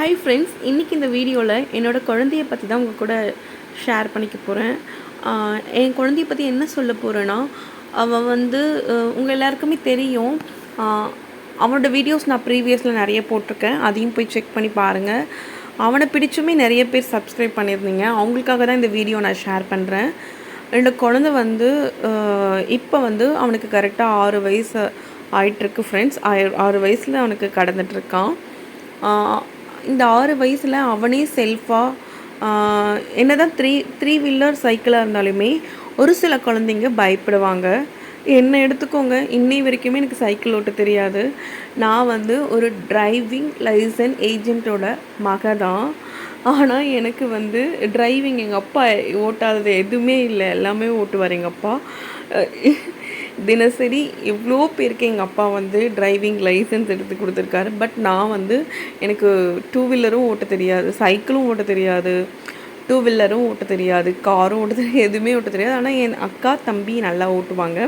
Hi friends இன்றைக்கி இந்த வீடியோவில் என்னோடய குழந்தைய பற்றி தான் உங்கள் கூட ஷேர் பண்ணிக்க போகிறேன் என் குழந்தைய பற்றி என்ன சொல்ல போகிறேன்னா அவன் வந்து உங்கள் எல்லாருக்குமே தெரியும். அவனோட வீடியோஸ் நான் ப்ரீவியஸில் நிறைய போட்டிருக்கேன். அதையும் போய் செக் பண்ணி பாருங்கள் அவனை பிடிச்சுமே நிறைய பேர் சப்ஸ்கிரைப் பண்ணியிருந்தீங்க. அவங்களுக்காக தான் இந்த வீடியோ நான் ஷேர் பண்ணுறேன் என்னோடய குழந்தை வந்து இப்போ வந்து அவனுக்கு கரெக்டாக ஆறு வயசு ஆயிட்டிருக்கு ஃப்ரெண்ட்ஸ் ஆறு வயசில் அவனுக்கு கடந்துட்டுருக்கான் இந்த ஆறு வயசில் அவனே செல்ஃபாக என்ன தான் த்ரீ த்ரீ வீலர் சைக்கிளாக இருந்தாலுமே ஒரு சில குழந்தைங்க பயப்படுவாங்க. என்னை எடுத்துக்கோங்க இன்னை வரைக்குமே எனக்கு சைக்கிள் ஓட்ட தெரியாது. நான் வந்து ஒரு டிரைவிங் லைசன் ஏஜென்ட்டோட மக தான் ஆனால் எனக்கு வந்து டிரைவிங் எங்கள் அப்பா ஓட்டாதது எதுவுமே இல்லை. எல்லாமே ஓட்டுவார் எங்கள் அப்பா. தினசரி எவ்வளோ பேருக்கு எங்கள் அப்பா வந்து டிரைவிங் லைசன்ஸ் எடுத்து கொடுத்துருக்காரு. பட் நான் வந்து எனக்கு டூ வீலரும் ஓட்ட தெரியாது. சைக்கிளும் ஓட்ட தெரியாது. டூ வீலரும் ஓட்ட தெரியாது. காரும் ஓட்ட தெரியாது. எதுவுமே ஓட்ட தெரியாது. ஆனால் என் அக்கா தம்பி நல்லா ஓட்டுவாங்க.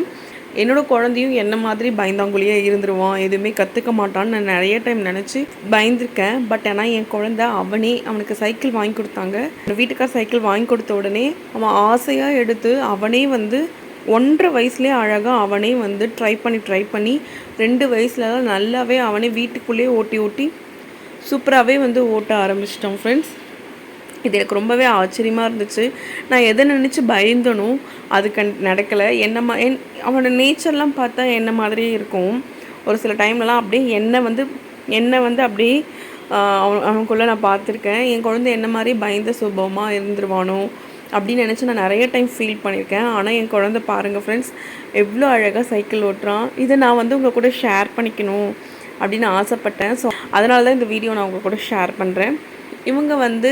என்னோடய குழந்தையும் என்ன மாதிரி பயந்தாங்குழியே இருந்துருவான் எதுவுமே கற்றுக்க மாட்டான்னு நான் நிறைய டைம் நினச்சி பயந்துருக்கேன். பட் ஆனால் என் குழந்த அவனே அவனுக்கு சைக்கிள் வாங்கி கொடுத்தாங்க. வீட்டுக்கார் சைக்கிள் வாங்கி கொடுத்த உடனே அவன் ஆசையாக எடுத்து அவனே வந்து ஒன்றரை வயசுலேயே அழகாக அவனே வந்து ட்ரை பண்ணி ட்ரை பண்ணி ரெண்டு வயசுலலாம் நல்லாவே அவனே வீட்டுக்குள்ளேயே ஓட்டி ஓட்டி சூப்பராகவே வந்து ஓட்ட ஆரம்பிச்சிட்டோம் ஃப்ரெண்ட்ஸ் இது எனக்கு ரொம்பவே ஆச்சரியமாக இருந்துச்சு. நான் எதை நினச்சி பயந்தனோ அது கண் நடக்கலை. என்ன மா என் அவனோட நேச்சர்லாம் பார்த்தா என்ன மாதிரியே இருக்கும். ஒரு சில டைம்லலாம் அப்படியே என்னை வந்து என்னை வந்து அப்படியே அவன் அவனுக்குள்ளே நான் பார்த்துருக்கேன். என் குழந்தை என்ன மாதிரி பயந்த சுபமாக இருந்துருவானோ. அப்படின்னு நினச்சி நான் நிறைய டைம் ஃபீல் பண்ணியிருக்கேன். ஆனால் என் குழந்த பாருங்கள் ஃப்ரெண்ட்ஸ் எவ்வளோ அழகாக சைக்கிள் ஓட்டுறான். இதை நான் வந்து உங்கள் கூட ஷேர் பண்ணிக்கணும் அப்படின்னு ஆசைப்பட்டேன். ஸோ அதனால தான் இந்த வீடியோ நான் உங்கள் கூட ஷேர் பண்ணுறேன் இவங்க வந்து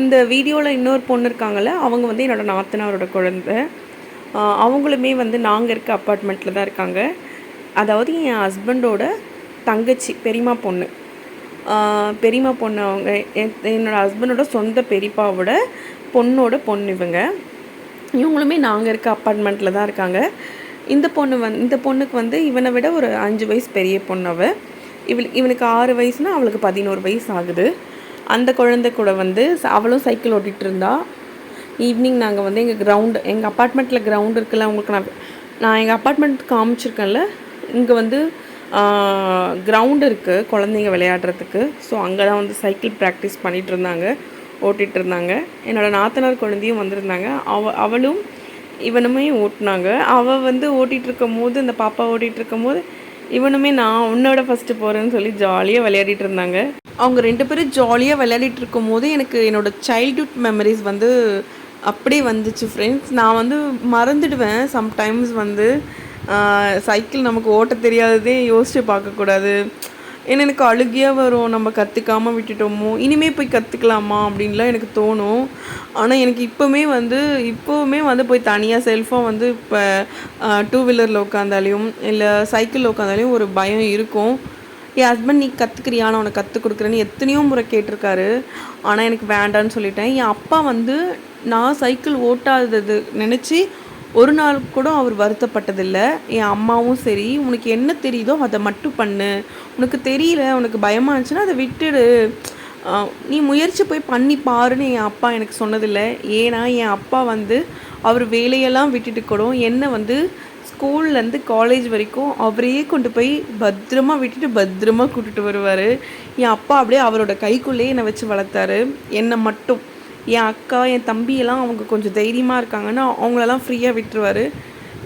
இந்த வீடியோவில் இன்னொரு பொண்ணு இருக்காங்கல்ல அவங்க வந்து என்னோடய நாத்தனாரோட குழந்தை. அவங்களுமே வந்து நாங்கள் இருக்க அப்பார்ட்மெண்ட்டில் தான் இருக்காங்க. அதாவது என் ஹஸ்பண்டோட தங்கச்சி பெரியம்மா பொண்ணு. பெரியமா பெரியம்மா பொண்ணு அவங்க என் என்னோடய ஹஸ்பண்டோட சொந்த பெரியப்பாவோட பொண்ணோட பொண்ணு இவங்க. இவங்களுமே நாங்கள் இருக்க அப்பார்ட்மெண்ட்டில் தான் இருக்காங்க. இந்த பொண்ணு வந் இந்த பொண்ணுக்கு வந்து இவனை விட ஒரு அஞ்சு வயசு பெரிய பொண்ணு அவள் இவள் இவனுக்கு ஆறு வயசுனா அவளுக்கு பதினோரு வயசு ஆகுது. அந்த குழந்தை கூட வந்து அவளும் சைக்கிள் ஓட்டிகிட்டு இருந்தா. ஈவினிங் நாங்கள் வந்து எங்கள் கிரவுண்டு எங்கள் அப்பார்ட்மெண்ட்டில் கிரவுண்டு இருக்குல்ல உங்களுக்கு நான் நான் எங்கள் அப்பார்ட்மெண்ட் காமிச்சிருக்கேன்ல இங்கே வந்து கிரவுண்டு இருக்குது குழந்தைங்க விளையாடுறதுக்கு. ஸோ அங்கே தான் வந்து சைக்கிள் ப்ராக்டிஸ் பண்ணிகிட்டு இருந்தாங்க. ஓட்டிகிட்டு இருந்தாங்க என்னோட நாத்தனார் குழந்தையும் வந்திருந்தாங்க. அவ அவளும் இவனுமே ஓட்டினாங்க. அவள் வந்து ஓட்டிகிட்டு இருக்கும் போது இந்த பாப்பா ஓட்டிகிட்டு இருக்கும் போது இவனுமே நான் உன்னோட ஃபஸ்ட்டு போகிறேன்னு சொல்லி ஜாலியாக விளையாடிட்டு இருந்தாங்க அவங்க ரெண்டு பேரும் ஜாலியாக விளையாடிட்டு இருக்கும் போது எனக்கு என்னோடய சைல்ட்ஹுட் மெமரிஸ் வந்து அப்படியே வந்துச்சு ஃப்ரெண்ட்ஸ் நான் வந்து மறந்துடுவேன். சம்டைம்ஸ் வந்து சைக்கிள் நமக்கு ஓட்ட தெரியாததே யோசிச்சு பார்க்கக்கூடாது. ஏன்னா எனக்கு அழுகியாக வரும் நம்ம கற்றுக்காம விட்டுட்டோமோ இனிமே போய் கற்றுக்கலாமா அப்படின்லாம் எனக்கு தோணும். ஆனால் எனக்கு இப்போவுமே வந்து இப்போவுமே வந்து போய் தனியாக செல்ஃபாக வந்து இப்போ டூ வீலரில் உட்காந்தாலையும் இல்லை சைக்கிளில் உட்காந்தாலையும் ஒரு பயம் இருக்கும். என் ஹஸ்பண்ட் நீ கற்றுக்கிறியா நான் உனக்கு கற்றுக் கொடுக்குறேன்னு எத்தனையோ முறை கேட்டிருக்காரு. ஆனால் எனக்கு வேண்டான்னு சொல்லிட்டேன். என் அப்பா வந்து நான் சைக்கிள் ஓட்டாதது நினச்சி ஒரு நாள் கூட அவர் வருத்தப்பட்டதில்லை. என் அம்மாவும் சரி உனக்கு என்ன தெரியுதோ அதை மட்டும் பண்ணு. உனக்கு தெரியல உனக்கு பயமாக இருந்துச்சுன்னா அதை விட்டுடு. நீ முயற்சி போய் பண்ணி பாருன்னு என் அப்பா எனக்கு சொன்னதில்லை. ஏன்னா என் அப்பா வந்து அவர் வேலையெல்லாம் விட்டுட்டு கூட என்னை வந்து ஸ்கூல்லேருந்து காலேஜ் வரைக்கும் அவரையே கொண்டு போய் பத்திரமா விட்டுட்டு பத்திரமா கூட்டிகிட்டு வருவார். என் அப்பா அப்படியே அவரோட கைக்குள்ளேயே என்னை வச்சு வளர்த்தாரு. என்னை மட்டும். என் அக்கா என் தம்பியெல்லாம் அவங்க கொஞ்சம் தைரியமாக இருக்காங்கன்னா அவங்களெல்லாம் ஃப்ரீயாக விட்டுருவாரு.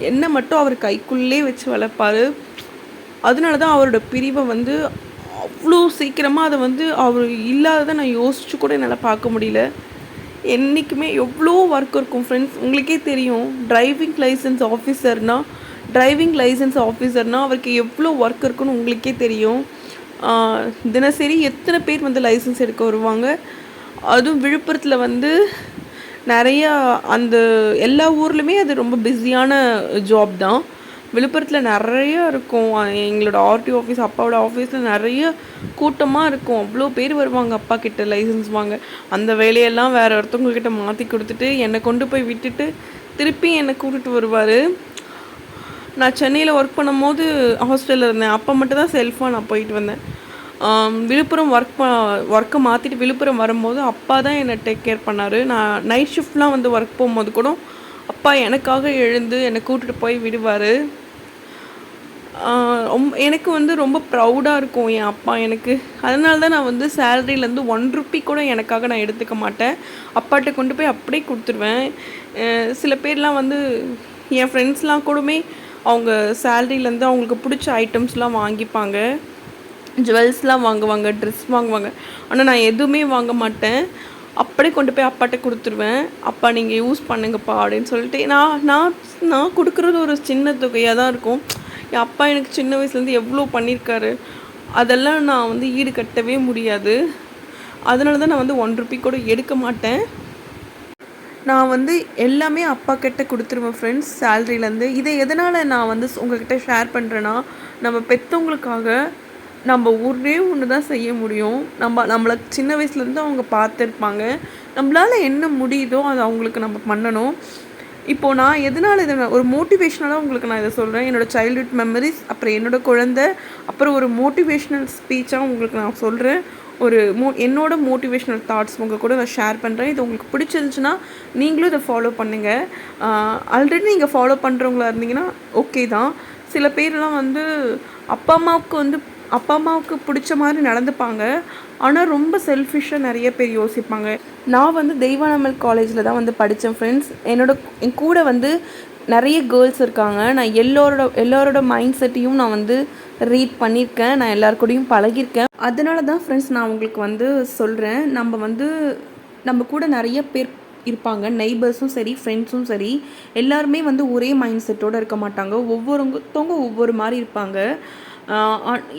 என்னை மட்டும் அவர் கைக்குள்ளே வச்சு வளர்ப்பார். அதனால தான் அவரோட பிரிவை வந்து அவ்வளோ சீக்கிரமாக அதை வந்து அவர் இல்லாததை நான் யோசிச்சு கூட என்னால் பார்க்க முடியல. என்றைக்குமே எவ்வளோ ஒர்க் இருக்கும் ஃப்ரெண்ட்ஸ் உங்களுக்கே தெரியும். டிரைவிங் லைசன்ஸ் ஆஃபீஸர்னால் டிரைவிங் லைசன்ஸ் ஆஃபீஸர்னால் அவருக்கு எவ்வளோ ஒர்க் இருக்குன்னு உங்களுக்கே தெரியும். தினசரி எத்தனை பேர் வந்து லைசன்ஸ் எடுக்க வருவாங்க? அதுவும் விழுப்புரத்தில் வந்து நிறையா அந்த எல்லா ஊர்லேயுமே அது ரொம்ப பிஸியான ஜாப் தான். விழுப்புரத்தில் நிறைய இருக்கும். எங்களோட ஆர்டி ஆஃபீஸ் அப்பாவோட ஆஃபீஸில் நிறைய கூட்டமாக இருக்கும். அவ்வளோ பேர் வருவாங்க அப்பா கிட்ட லைசன்ஸ் வாங்க. அந்த வேலையெல்லாம் வேறு ஒருத்தவங்கக்கிட்ட மாற்றி கொடுத்துட்டு என்னை கொண்டு போய் விட்டுட்டு திருப்பி என்னை கூட்டிட்டு வருவார். நான் சென்னையில் ஒர்க் பண்ணும்போது ஹாஸ்டலில் இருந்தேன். அப்போ மட்டும் தான் செல்ஃபாக நான் போயிட்டு வந்தேன். விழுப்புரம் ஒர்க் ஒர்க்கை மாற்றிட்டு விழுப்புரம் வரும்போது அப்பா தான் என்னை டேக் கேர் பண்ணார். நான் நைட் ஷிஃப்ட்லாம் வந்து ஒர்க் போகும்போது கூட அப்பா எனக்காக எழுந்து என்னை கூட்டிகிட்டு போய் விடுவார். எனக்கு வந்து ரொம்ப ப்ரௌடாக இருக்கும் என் அப்பா எனக்கு. அதனால தான் நான் வந்து சேலரியிலேருந்து ஒன் ருப்பி கூட எனக்காக நான் எடுத்துக்க மாட்டேன். அப்பாட்ட கொண்டு போய் அப்படியே கொடுத்துருவேன். சில பேர்லாம் வந்து என் ஃப்ரெண்ட்ஸ்லாம் கூடமே அவங்க சேலரியிலேருந்து அவங்களுக்கு பிடிச்ச ஐட்டம்ஸ்லாம் வாங்கிப்பாங்க. ஜுவல்ஸ்லாம் வாங்குவாங்க ட்ரெஸ் வாங்குவாங்க. ஆனால் நான் எதுவுமே வாங்க மாட்டேன். அப்படியே கொண்டு போய் அப்பாட்ட கொடுத்துருவேன். அப்பா நீங்கள் யூஸ் பண்ணுங்கப்பா அப்படின்னு சொல்லிட்டு. நான் நான் நான் கொடுக்குறது ஒரு சின்ன தொகையாக தான் இருக்கும். என் அப்பா எனக்கு சின்ன வயசுலேருந்து எவ்வளோ பண்ணியிருக்காரு அதெல்லாம் நான் வந்து ஈடு கட்டவே முடியாது. அதனால தான் நான் வந்து ஒன் ருபி கூட எடுக்க மாட்டேன். நான் வந்து எல்லாமே அப்பா கிட்ட கொடுத்துருவேன் ஃப்ரெண்ட்ஸ் சேல்ரிலேருந்து இதை எதனால் நான் வந்து உங்ககிட்ட ஷேர் பண்ணுறேன்னா நம்ம பெற்றவங்களுக்காக நம்ம ஒரே ஒன்று தான் செய்ய முடியும். நம்ம நம்மளை சின்ன வயசுலேருந்து அவங்க பார்த்துருப்பாங்க. நம்மளால் என்ன முடியுதோ அதை அவங்களுக்கு நம்ம பண்ணணும். இப்போது நான் எதனால் இதை ஒரு மோட்டிவேஷ்னலாக உங்களுக்கு நான் இதை சொல்கிறேன் என்னோடய சைல்ட்ஹுட் மெமரிஸ் அப்புறம் என்னோடய குழந்த அப்புறம் ஒரு மோட்டிவேஷ்னல் ஸ்பீச்சாக உங்களுக்கு நான் சொல்கிறேன் ஒரு மோ என்னோடய மோட்டிவேஷ்னல் தாட்ஸ் உங்கள் கூட நான் ஷேர் பண்ணுறேன் இது உங்களுக்கு பிடிச்சிருந்துச்சுன்னா நீங்களும் இதை ஃபாலோ பண்ணுங்கள் ஆல்ரெடி நீங்கள் ஃபாலோ பண்ணுறவங்களா இருந்தீங்கன்னா ஓகே தான். சில பேர்லாம் வந்து அப்பா அம்மாவுக்கு வந்து அப்பா அம்மாவுக்கு பிடிச்ச மாதிரி நடந்துப்பாங்க. ஆனால் ரொம்ப செல்ஃபிஷாக நிறைய பேர் யோசிப்பாங்க. நான் வந்து தெய்வானமல் காலேஜில் தான் வந்து படித்தேன் ஃப்ரெண்ட்ஸ் என்னோட என் கூட வந்து நிறைய கேர்ள்ஸ் இருக்காங்க. நான் எல்லோரோட எல்லோரோட மைண்ட் செட்டையும் நான் வந்து ரீட் பண்ணியிருக்கேன். நான் எல்லாருக்கூடையும் பழகியிருக்கேன். அதனால தான் ஃப்ரெண்ட்ஸ் நான் உங்களுக்கு வந்து சொல்கிறேன் நம்ம வந்து நம்ம கூட நிறைய பேர் இருப்பாங்க. நெய்பர்ஸும் சரி ஃப்ரெண்ட்ஸும் சரி. எல்லாருமே வந்து ஒரே மைண்ட் செட்டோடு இருக்க மாட்டாங்க. ஒவ்வொருத்தவங்க ஒவ்வொரு மாதிரி இருப்பாங்க.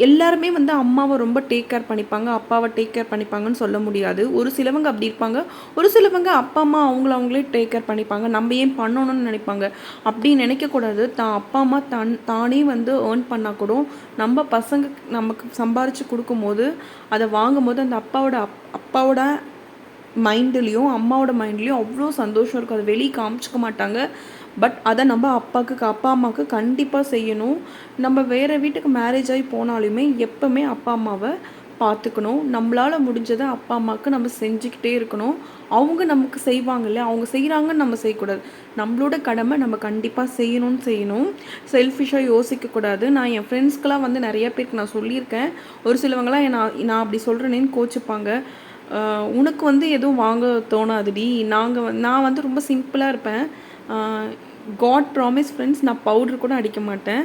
எல்லாருமே வந்து அம்மாவை ரொம்ப டேக் கேர் பண்ணிப்பாங்க அப்பாவை டேக் கேர் பண்ணிப்பாங்கன்னு சொல்ல முடியாது. ஒரு சிலவங்க அப்படி இருப்பாங்க. ஒரு சிலவங்க அப்பா அம்மா அவங்கள அவங்களே டேக் கேர் பண்ணிப்பாங்க. நம்ம ஏன் பண்ணணும்னு நினைப்பாங்க. அப்படி நினைக்கக்கூடாது. தான் அப்பா அம்மா தன் தானே வந்து ஏர்ன் பண்ணால் கூட நம்ம பசங்க நமக்கு சம்பாரித்து கொடுக்கும்போது அதை வாங்கும்போது அந்த அப்பாவோட அப் அப்பாவோட மைண்ட்லேயும் அம்மாவோட மைண்ட்லேயும் அவ்வளோ சந்தோஷம் இருக்கும். அதை வெளியே காமிச்சிக்க மாட்டாங்க. பட் அதை நம்ம அப்பாவுக்கு அப்பா அம்மாவுக்கு கண்டிப்பாக செய்யணும். நம்ம வேறு வீட்டுக்கு மேரேஜ் ஆகி போனாலுமே எப்போவுமே அப்பா அம்மாவை பார்த்துக்கணும். நம்மளால் முடிஞ்சதை அப்பா அம்மாவுக்கு நம்ம செஞ்சுக்கிட்டே இருக்கணும். அவங்க நமக்கு செய்வாங்கல்ல அவங்க செய்கிறாங்கன்னு நம்ம செய்யக்கூடாது. நம்மளோட கடமை நம்ம கண்டிப்பாக செய்யணும்னு செய்யணும். செல்ஃபிஷாக யோசிக்கக்கூடாது. நான் என் ஃப்ரெண்ட்ஸ்க்கெலாம் வந்து நிறைய பேருக்கு நான் சொல்லியிருக்கேன். ஒரு சிலவங்களாம் நான் நான் அப்படி சொல்கிறேனேன்னு கோச்சிப்பாங்க. உனக்கு வந்து எதுவும் வாங்க தோணாதுடி. நாங்கள் நான் வந்து ரொம்ப சிம்பிளாக இருப்பேன். காட் ப்ராமிஸ் ஃப்ரெண்ட்ஸ் நான் பவுட்ரு கூட அடிக்க மாட்டேன்.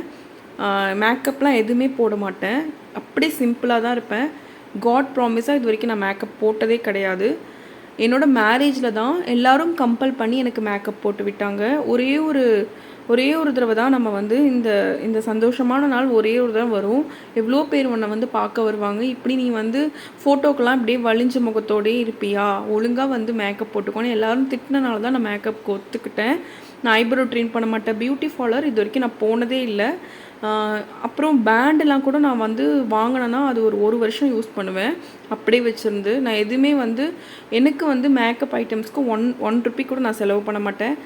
மேக்கப்லாம் எதுவுமே போட மாட்டேன். அப்படியே சிம்பிளாக தான் இருப்பேன். காட் ப்ராமிஸாக இது வரைக்கும் நான் மேக்கப் போட்டதே கிடையாது. என்னோடய மேரேஜில் தான் எல்லோரும் கம்பல் பண்ணி எனக்கு மேக்கப் போட்டு விட்டாங்க. ஒரே ஒரு ஒரே ஒரு தடவை தான் நம்ம வந்து இந்த இந்த சந்தோஷமான நாள் ஒரே ஒரு தடவை வரும். எவ்வளோ பேர் உன்னை வந்து பார்க்க வருவாங்க? இப்படி நீ வந்து ஃபோட்டோக்கெல்லாம் இப்படியே வலிஞ்ச முகத்தோடே இருப்பியா? ஒழுங்காக வந்து மேக்கப் போட்டுக்கோன்னு எல்லோரும் திட்டினால தான் நான் மேக்கப் ஒத்துக்கிட்டேன். நான் ஐப்ரோ ட்ரீன் பண்ண மாட்டேன். பியூட்டி ஃபாலர் இது வரைக்கும் நான் போனதே இல்லை. அப்புறம் பேண்டெல்லாம் கூட நான் வந்து வாங்கினேன்னா அது ஒரு ஒரு வருஷம் யூஸ் பண்ணுவேன். அப்படியே வச்சுருந்து நான் எதுவுமே வந்து எனக்கு வந்து மேக்கப் ஐட்டம்ஸ்க்கு ஒன் ஒன் ருப்பி கூட நான் செலவு பண்ண மாட்டேன்.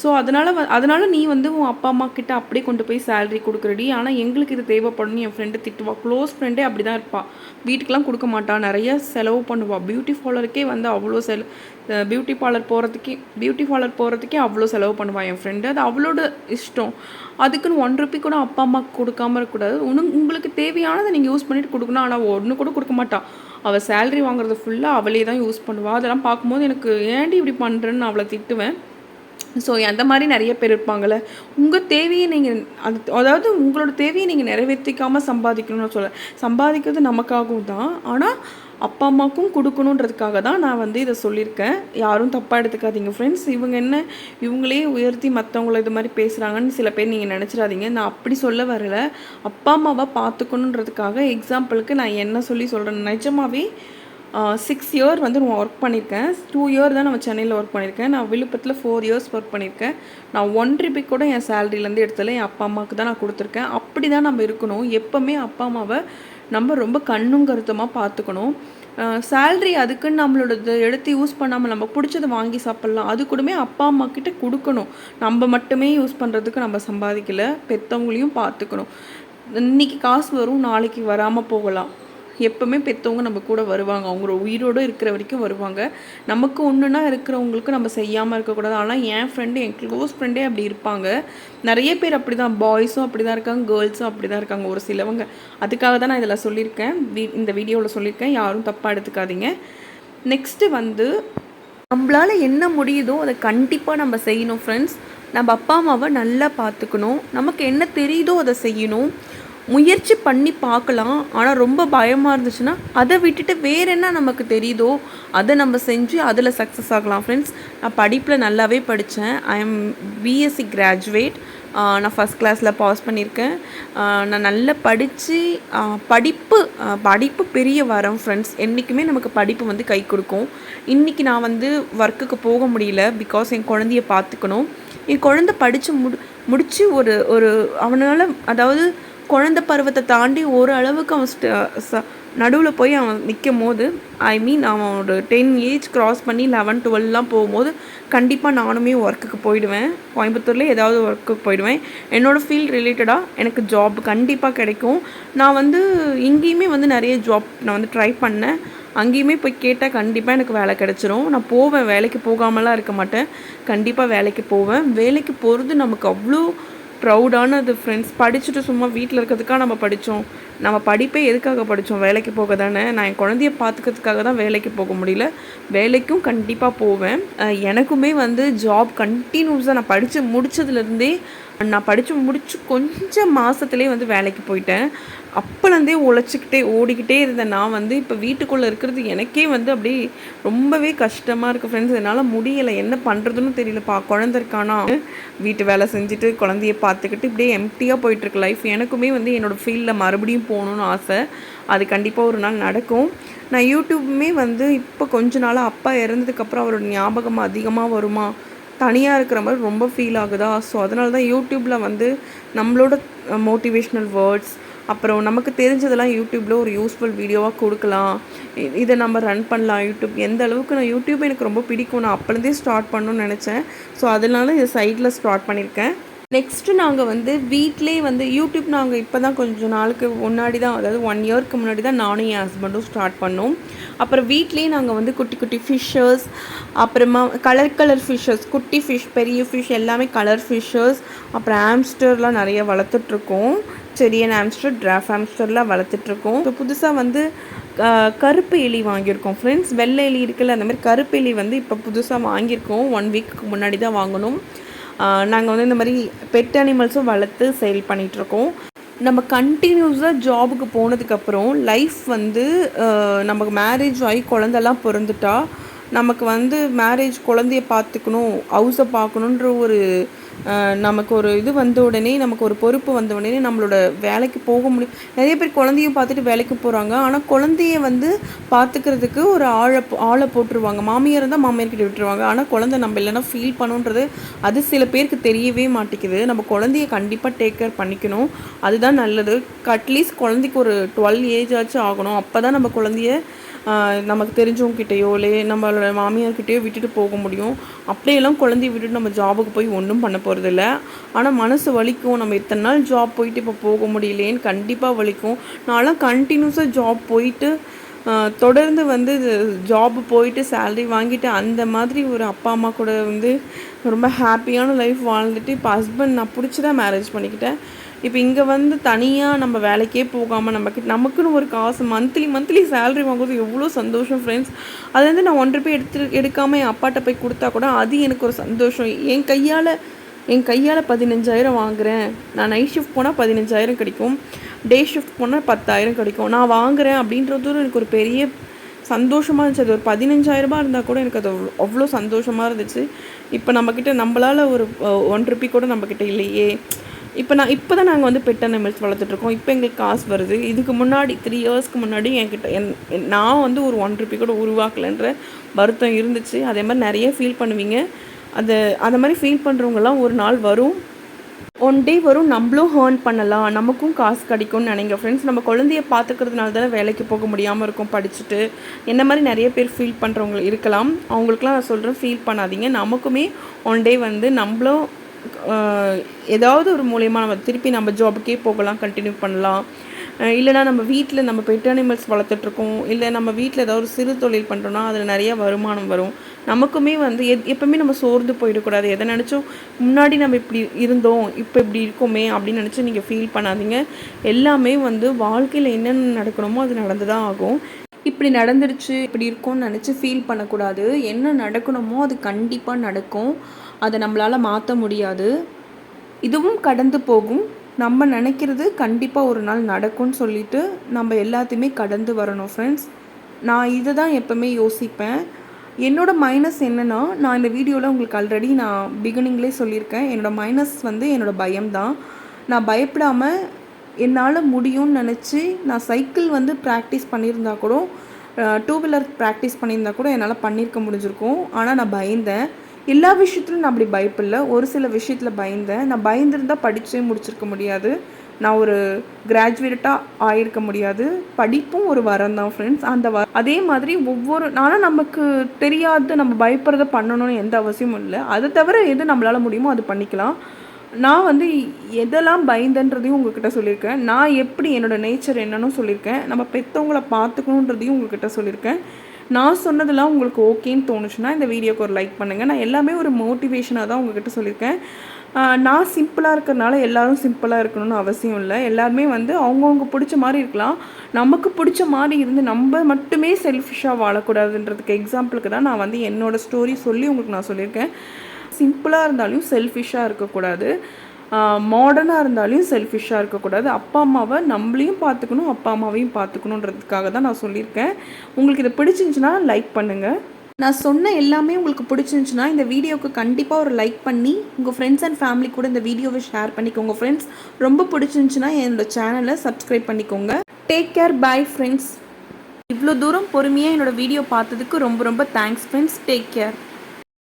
ஸோ அதனால் வ அதனால் நீ வந்து உன் அப்பா அம்மா கிட்ட அப்படியே கொண்டு போய் சேலரி கொடுக்குறடி. ஆனால் எங்களுக்கு இது தேவைப்படும் என் ஃப்ரெண்டு திட்டுவா. க்ளோஸ் ஃப்ரெண்டே அப்படி தான் இருப்பாள் வீட்டுக்கெலாம் கொடுக்க மாட்டாள் நிறைய செலவு பண்ணுவாள் பியூட்டி பார்லருக்கே வந்து அவ்வளோ செல பியூட்டி பார்லர் போகிறதுக்கே பியூட்டி பார்லர் போகிறதுக்கே அவ்வளோ செலவு பண்ணுவாள் என் ஃப்ரெண்டு அது அவளோட இஷ்டம். அதுக்குன்னு ஒன் ருபி கூட அப்பா அம்மாவுக்கு கொடுக்காம இருக்கக்கூடாது. உனக்கு உங்களுக்கு தேவையானதை நீங்கள் யூஸ் பண்ணிட்டு கொடுக்கணும். ஆனால் ஒன்று கூட கொடுக்க மாட்டாள் அவள் சேலரி வாங்குறது ஃபுல்லாக அவளே தான் யூஸ் பண்ணுவாள் அதெல்லாம் பார்க்கும்போது எனக்கு ஏன்டி இப்படி பண்ணுறேன்னு நான் அவளை திட்டுவேன். ஸோ அந்த மாதிரி நிறைய பேர் இருப்பாங்கள்ல உங்கள் தேவையை நீங்கள் அது அதாவது உங்களோட தேவையை நீங்கள் நிறைவேற்றிக்காமல் சம்பாதிக்கணும்னு சொல்ல சம்பாதிக்கிறது நமக்காகவும் தான். ஆனால் அப்பா அம்மாவுக்கும் கொடுக்கணுன்றதுக்காக தான் நான் வந்து இதை சொல்லியிருக்கேன். யாரும் தப்பாக எடுத்துக்காதீங்க ஃப்ரெண்ட்ஸ் இவங்க என்ன இவங்களே உயர்த்தி மற்றவங்கள இது மாதிரி பேசுகிறாங்கன்னு சில பேர் நீங்கள் நினச்சிடாதீங்க. நான் அப்படி சொல்ல வரல. அப்பா அம்மாவை பார்த்துக்கணுன்றதுக்காக எக்ஸாம்பிளுக்கு நான் என்ன சொல்லி சொல்கிறேன் நிஜமாவே சிக்ஸ் இயர் வந்து நான் ஒர்க் பண்ணியிருக்கேன் டூ இயர் தான் நம்ம சென்னையில் ஒர்க் பண்ணியிருக்கேன் நான் விழுப்புரத்தில் ஃபோர் இயர்ஸ் ஒர்க் பண்ணியிருக்கேன் நான் ஒன் ருபி கூட என் சேலரியிலேருந்து எடுத்தல. என் அப்பா அம்மாவுக்கு தான் நான் கொடுத்துருக்கேன். அப்படி தான் நம்ம இருக்கணும். எப்போவுமே அப்பா அம்மாவை நம்ம ரொம்ப கண்ணும் கருத்தமாக பார்த்துக்கணும். சேல்ரி அதுக்குன்னு நம்மளோட எடுத்து யூஸ் பண்ணாமல் நம்ம பிடிச்சதை வாங்கி சாப்பிட்லாம். அது கூடமே அப்பா அம்மா கிட்ட கொடுக்கணும். நம்ம மட்டுமே யூஸ் பண்ணுறதுக்கு நம்ம சம்பாதிக்கலை. பெற்றவங்களையும் பார்த்துக்கணும். இன்றைக்கி காசு வரும் நாளைக்கு வராமல் போகலாம். எப்போவுமே பெற்றவங்க நம்ம கூட வருவாங்க. அவங்களோட உயிரோடு இருக்கிற வரைக்கும் வருவாங்க. நமக்கு ஒன்றுனா இருக்கிறவங்களுக்கு நம்ம செய்யாமல் இருக்கக்கூடாது. ஆனால் என் ஃப்ரெண்டு என் க்ளோஸ் ஃப்ரெண்டே அப்படி இருப்பாங்க. நிறைய பேர் அப்படி தான் பாய்ஸும் அப்படி தான் இருக்காங்க. கேர்ள்ஸும் அப்படி தான் இருக்காங்க. ஒரு சிலவங்க. அதுக்காக தான் நான் இதில் சொல்லியிருக்கேன். வீ இந்த வீடியோவில் சொல்லியிருக்கேன். யாரும் தப்பாக எடுத்துக்காதீங்க. நெக்ஸ்ட்டு வந்து நம்மளால் என்ன முடியுதோ அதை கண்டிப்பாக நம்ம செய்யணும் ஃப்ரெண்ட்ஸ் நம்ம அப்பா அம்மாவை நல்லா பார்த்துக்கணும். நமக்கு என்ன தெரியுதோ அதை செய்யணும். முயற்சி பண்ணி பார்க்கலாம். ஆனால் ரொம்ப பயமாக இருந்துச்சுன்னா அதை விட்டுட்டு வேறு என்ன நமக்கு தெரியுதோ அதை நம்ம செஞ்சு அதில் சக்ஸஸ் ஆகலாம். ஃப்ரெண்ட்ஸ் நான் படிப்பில் நல்லாவே படித்தேன் ஐ எம் பிஎஸ்சி கிராஜுவேட் நான் ஃபஸ்ட் கிளாஸில் பாஸ் பண்ணியிருக்கேன். நான் நல்லா படித்து படிப்பு படிப்பு பெரிய வரம் ஃப்ரெண்ட்ஸ் என்றைக்குமே நமக்கு படிப்பு வந்து கை கொடுக்கும். இன்றைக்கி நான் வந்து ஒர்க்குக்கு போக முடியல பிகாஸ் என் குழந்தைய பார்த்துக்கணும். என் குழந்த படித்து முடி முடித்து ஒரு ஒரு அவனால் அதாவது குழந்த பருவத்தை தாண்டி ஒரு அளவுக்கு அவன் நடுவில் போய் அவன் நிற்கும் போது ஐ மீன் அவன் ஒரு டென் ஏஜ் க்ராஸ் பண்ணி லெவன் டுவெல்லாம் போகும்போது கண்டிப்பாக நானுமே ஒர்க்குக்கு போயிடுவேன். கோயம்புத்தூரில் ஏதாவது ஒர்க்குக்கு போயிடுவேன். என்னோடய ஃபீல்ட் ரிலேட்டடாக எனக்கு ஜாப் கண்டிப்பாக கிடைக்கும். நான் வந்து இங்கேயுமே வந்து நிறைய ஜாப் நான் வந்து ட்ரை பண்ணேன். அங்கேயுமே போய் கேட்டால் கண்டிப்பாக எனக்கு வேலை கிடச்சிரும். நான் போவேன் வேலைக்கு போகாமலாம் இருக்க மாட்டேன். கண்டிப்பாக வேலைக்கு போவேன். வேலைக்கு போகிறது நமக்கு அவ்வளோ ப்ரௌடானது ஃப்ரெண்ட்ஸ் படிச்சுட்டு சும்மா வீட்டில் இருக்கிறதுக்காக நம்ம படித்தோம் நம்ம படிப்பே எதுக்காக படித்தோம் வேலைக்கு போக தானே. நான் என் குழந்தைய பார்த்துக்கிறதுக்காக தான் வேலைக்கு போக முடியல. வேலைக்கும் கண்டிப்பாக போவேன். எனக்குமே வந்து ஜாப் கண்டினியூஸாக நான் படித்து முடித்ததுலேருந்தே நான் படித்து முடிச்சு கொஞ்சம் மாதத்துலேயே வந்து வேலைக்கு போயிட்டேன். அப்போலேருந்தே உழைச்சிக்கிட்டே ஓடிக்கிட்டே இருந்தேன். நான் வந்து இப்போ வீட்டுக்குள்ளே இருக்கிறது எனக்கே வந்து அப்படி ரொம்பவே கஷ்டமாக இருக்குது ஃப்ரெண்ட்ஸ் என்னால் முடியலை. என்ன பண்ணுறதுன்னு தெரியலப்பா. குழந்த இருக்கானா? வீட்டு வேலை செஞ்சுட்டு குழந்தைய பார்த்துக்கிட்டு இப்படியே எம்டியாக போயிட்டுருக்கு லைஃப் எனக்குமே வந்து என்னோடய ஃபீல்டில் மறுபடியும் போகணுன்னு ஆசை. அது கண்டிப்பாக ஒரு நாள் நடக்கும். நான் யூடியூப்புமே வந்து இப்போ கொஞ்ச நாளாக அப்பா இறந்ததுக்கப்புறம் அவரோட ஞாபகம் அதிகமாக வருமா? தனியாக இருக்கிற மாதிரி ரொம்ப ஃபீல் ஆகுதா? ஸோ அதனால தான் யூடியூப்பில் வந்து நம்மளோட மோட்டிவேஷ்னல் வேர்ட்ஸ் அப்புறம் நமக்கு தெரிஞ்சதெல்லாம் யூடியூப்பில் ஒரு யூஸ்ஃபுல் வீடியோவாக கொடுக்கலாம். இதை நம்ம ரன் பண்ணலாம் யூடியூப். எந்த அளவுக்கு நான் யூடியூப் எனக்கு ரொம்ப பிடிக்கும். நான் அப்போலேருந்தே ஸ்டார்ட் பண்ணணும்னு நினச்சேன். ஸோ அதனால இதை சைடில் ஸ்டார்ட் பண்ணியிருக்கேன். நெக்ஸ்ட்டு நாங்கள் வந்து வீட்டிலே வந்து யூடியூப் நாங்கள் இப்போ தான் கொஞ்சம் நாளுக்கு முன்னாடி தான் அதாவது ஒன் இயர்க்கு முன்னாடி தான் நானும் என் ஹஸ்பண்டும் ஸ்டார்ட் பண்ணோம். அப்புறம் வீட்லேயே நாங்கள் வந்து குட்டி குட்டி ஃபிஷ்ஷர்ஸ் அப்புறமா கலர் கலர் ஃபிஷ்ஷஸ் குட்டி ஃபிஷ் பெரிய ஃபிஷ் எல்லாமே கலர் ஃபிஷ்ஷஸ் அப்புறம் ஆம்ஸ்டர்லாம் நிறைய வளர்த்துட்ருக்கோம். செடியன் ஆம்ஸ்டர் ட்ராஃப் ஆம்ஸ்டர்லாம் வளர்த்துட்ருக்கோம். இப்போ புதுசாக வந்து கருப்பு எலி வாங்கியிருக்கோம் ஃப்ரெண்ட்ஸ் வெள்ளை எலி இருக்குல்ல அந்த மாதிரி கருப்பு எலி வந்து இப்போ புதுசாக வாங்கியிருக்கோம். ஒன் வீக்கு முன்னாடி தான் வாங்கணும் நாங்கள் வந்து இந்த மாதிரி பெட் அனிமல்ஸும் வளர்த்து சேல் பண்ணிகிட்ருக்கோம் நம்ம கண்டினியூஸாக ஜாபுக்கு போனதுக்கப்புறம் லைஃப் வந்து நமக்கு மேரேஜ் ஆகி குழந்தெல்லாம் பிறந்துட்டா நமக்கு வந்து மேரேஜ் குழந்தைய பார்த்துக்கணும் ஹவுஸை பார்க்கணுன்ற ஒரு நமக்கு ஒரு இது வந்த உடனே நமக்கு ஒரு பொறுப்பு வந்த உடனே நம்மளோட வேலைக்கு போக முடியும் நிறைய பேர் குழந்தையும் பார்த்துட்டு வேலைக்கு போகிறாங்க ஆனால் குழந்தைய வந்து பார்த்துக்கிறதுக்கு ஒரு ஆழை ஆளை போட்டுருவாங்க. மாமியார் இருந்தால் மாமியார்கிட்ட விட்டுருவாங்க. ஆனால் குழந்தை நம்ம இல்லைன்னா ஃபீல் பண்ணுன்றது அது சில பேருக்கு தெரியவே மாட்டேங்குது. நம்ம குழந்தைய கண்டிப்பாக டேக் கேர் பண்ணிக்கணும். அதுதான் நல்லது. அட்லீஸ்ட் குழந்தைக்கு ஒரு டுவெல் ஏஜ் ஆச்சும் ஆகணும். அப்போ தான் நம்ம குழந்தைய நமக்கு தெரிஞ்சவங்ககிட்டயோ இல்லை நம்மளோட மாமியார்கிட்டயோ விட்டுட்டு போக முடியும். அப்படியெல்லாம் குழந்தைய விட்டுட்டு நம்ம ஜாபுக்கு போய் ஒன்றும் பண்ண போகிறதில்ல ஆனால் மனசு வலிக்கும். நம்ம இத்தனை நாள் ஜாப் போயிட்டு இப்போ போக முடியலேன்னு கண்டிப்பாக வலிக்கும். நான்லாம் கண்டினியூஸாக ஜாப் போயிட்டு தொடர்ந்து வந்து ஜாப் போயிட்டு சேல்ரி வாங்கிட்டு அந்த மாதிரி ஒரு அப்பா அம்மா கூட வந்து ரொம்ப ஹாப்பியான லைஃப் வாழ்ந்துட்டு இப்போ ஹஸ்பண்ட் நான் பிடிச்சி தான் மேரேஜ் பண்ணிக்கிட்டேன். இப்போ இங்கே வந்து தனியாக நம்ம வேலைக்கே போகாமல் நமக்கு நமக்குன்னு ஒரு காசு மந்த்லி மந்த்லி சேல்ரி வாங்குறது எவ்வளோ சந்தோஷம் ஃப்ரெண்ட்ஸ் அதுலேருந்து நான் ஒன்றரை போய் எடுத்து எடுக்காமல் என் அப்பாட்ட போய் கொடுத்தா கூட அது எனக்கு ஒரு சந்தோஷம். என் கையால் என் கையால் பதினஞ்சாயிரம் வாங்குகிறேன் நான் நைட் ஷிஃப்ட் போனால் பதினஞ்சாயிரம் கிடைக்கும். டே ஷிஃப்ட் போனால் பத்தாயிரம் கிடைக்கும். நான் வாங்குகிறேன் அப்படின்றது எனக்கு ஒரு பெரிய சந்தோஷமாக இருந்துச்சு. அது ஒரு பதினஞ்சாயிரரூபா இருந்தால் கூட எனக்கு அது அவ்வளோ சந்தோஷமாக இருந்துச்சு. இப்போ நம்மக்கிட்ட நம்மளால் ஒரு ஒன் ருப்பி கூட நம்மக்கிட்ட இல்லையே. இப்போ நான் இப்போ தான் நாங்கள் வந்து பெட் அனிமல்ஸ் வளர்த்துட்ருக்கோம். இப்போ எங்களுக்கு காசு வருது. இதுக்கு முன்னாடி த்ரீ இயர்ஸ்க்கு முன்னாடி என்கிட்ட என் நான் வந்து ஒரு ஒன் ருப்பி கூட உருவாக்கலைன்ற வருத்தம் இருந்துச்சு. அதே மாதிரி நிறைய ஃபீல் பண்ணுவீங்க. அது அந்த மாதிரி ஃபீல் பண்ணுறவங்கலாம் ஒரு நாள் வரும். ஒன் டே வரும் நம்மளும் ஹேர்ன் பண்ணலாம். நமக்கும் காசு கிடைக்கும்னு நினைங்க. ஃப்ரெண்ட்ஸ் நம்ம குழந்தைய பார்த்துக்கிறதுனால தானே வேலைக்கு போக முடியாமல் இருக்கும் படிச்சுட்டு. என்ன மாதிரி நிறைய பேர் ஃபீல் பண்ணுறவங்க இருக்கலாம். அவங்களுக்குலாம் நான் சொல்கிறேன் ஃபீல் பண்ணாதீங்க. நமக்குமே ஒன் டே வந்து நம்மளும் ஏதாவது ஒரு மூலயமா நம்ம திருப்பி நம்ம ஜாபுக்கே போகலாம் கண்டினியூ பண்ணலாம். இல்லைனா நம்ம வீட்டில் நம்ம பெட் அனிமல்ஸ் வளர்த்துட்ருக்கோம் இல்லை நம்ம வீட்டில் ஏதாவது ஒரு சிறு தொழில் பண்ணுறோன்னா அதில் நிறைய வருமானம் வரும். நமக்குமே வந்து எத் எப்பவுமே நம்ம சோர்ந்து போயிடக்கூடாது. எதை நினச்சோம் முன்னாடி நம்ம இப்படி இருந்தோம் இப்போ இப்படி இருக்கோமே அப்படின்னு நினச்சி நீங்கள் ஃபீல் பண்ணாதீங்க. எல்லாமே வந்து வாழ்க்கையில் என்னென்ன நடக்கணுமோ அது நடந்து தான் ஆகும். இப்படி நடந்துருச்சு இப்படி இருக்கும்னு நினச்சி ஃபீல் பண்ணக்கூடாது. என்ன நடக்கணுமோ அது கண்டிப்பாக நடக்கும். அதை நம்மளால் மாற்ற முடியாது. இதுவும் கடந்து போகும். நம்ம நினைக்கிறது கண்டிப்பாக ஒரு நாள் நடக்கும்னு சொல்லிட்டு நம்ம எல்லாத்தையுமே கடந்து வரணும் ஃப்ரெண்ட்ஸ் நான் இதை தான் எப்போவுமே யோசிப்பேன். என்னோட மைனஸ் என்னென்னா நான் இந்த வீடியோவில் உங்களுக்கு ஆல்ரெடி நான் பிகினிங்லேயே சொல்லியிருக்கேன். என்னோட மைனஸ் வந்து என்னோட பயம்தான். நான் பயப்படாமல் என்னால் முடியும்னு நினச்சி நான் சைக்கிள் வந்து ப்ராக்டிஸ் பண்ணியிருந்தா கூட டூ வீலர் ப்ராக்டிஸ் பண்ணியிருந்தா கூட என்னால் பண்ணியிருக்க முடிஞ்சிருக்கும். ஆனால் நான் பயந்தேன். எல்லா விஷயத்துலையும் நான் அப்படி பயப்படல. ஒரு சில விஷயத்தில் பயந்தேன். நான் பயந்துருந்தால் படித்தே முடிச்சிருக்க முடியாது. நான் ஒரு கிராஜுவேட்டாக ஆயிருக்க முடியாது. படிப்பும் ஒரு வரம் தான் ஃப்ரெண்ட்ஸ் அந்த வ அதே மாதிரி ஒவ்வொரு ஆனால் நமக்கு தெரியாது நம்ம பயப்படுறத பண்ணணும்னு எந்த அவசியமும் இல்லை. அதை தவிர எது நம்மளால் முடியுமோ அது பண்ணிக்கலாம். நான் வந்து எதெல்லாம் பயந்தன்றதையும் உங்ககிட்ட சொல்லியிருக்கேன். நான் எப்படி என்னோட நேச்சர் என்னன்னு சொல்லியிருக்கேன். நம்ம பெற்றவங்கள பார்த்துக்கணுன்றதையும் உங்ககிட்ட சொல்லியிருக்கேன். நான் சொன்னதெல்லாம் உங்களுக்கு ஓகேன்னு தோணுச்சுன்னா இந்த வீடியோக்கு ஒரு லைக் பண்ணுங்கள் நான் எல்லாமே ஒரு மோட்டிவேஷனாக தான் உங்ககிட்ட சொல்லியிருக்கேன். நான் சிம்பிளாக இருக்கிறனால எல்லாரும் சிம்பிளாக இருக்கணும்னு அவசியம் இல்லை. எல்லாருமே வந்து அவங்கவுங்க பிடிச்ச மாதிரி இருக்கலாம். நமக்கு பிடிச்ச மாதிரி இருந்து நம்ம மட்டுமே செல்ஃபிஷாக வாழக்கூடாதுன்றதுக்கு எக்ஸாம்பிளுக்கு தான் நான் வந்து என்னோடய ஸ்டோரி சொல்லி உங்களுக்கு நான் சொல்லியிருக்கேன். சிம்பிளாக இருந்தாலும் செல்ஃபிஷாக இருக்கக்கூடாது. மாடர்னாக இருந்தாலும் செல்ஃபிஷாக இருக்கக்கூடாது. அப்பா அம்மாவை நம்மளையும் பார்த்துக்கணும் அப்பா அம்மாவையும் பார்த்துக்கணுன்றதுக்காக தான் நான் சொல்லியிருக்கேன். உங்களுக்கு இது பிடிச்சிருந்துச்சுன்னா லைக் பண்ணுங்கள் நான் சொன்ன எல்லாமே உங்களுக்கு பிடிச்சிருந்துச்சுன்னா இந்த வீடியோவுக்கு கண்டிப்பாக ஒரு லைக் பண்ணி உங்கள் ஃப்ரெண்ட்ஸ் அண்ட் ஃபேமிலி கூட இந்த வீடியோவை ஷேர் பண்ணிக்கோங்க. ஃப்ரெண்ட்ஸ் ரொம்ப பிடிச்சிருந்துச்சுன்னா என்னோட சேனலை சப்ஸ்கிரைப் பண்ணிக்கோங்க. டேக் கேர் பாய் ஃப்ரெண்ட்ஸ் இவ்வளோ தூரம் பொறுமையாக என்னோட வீடியோ பார்த்ததுக்கு ரொம்ப ரொம்ப தேங்க்ஸ் ஃப்ரெண்ட்ஸ் டேக் கேர்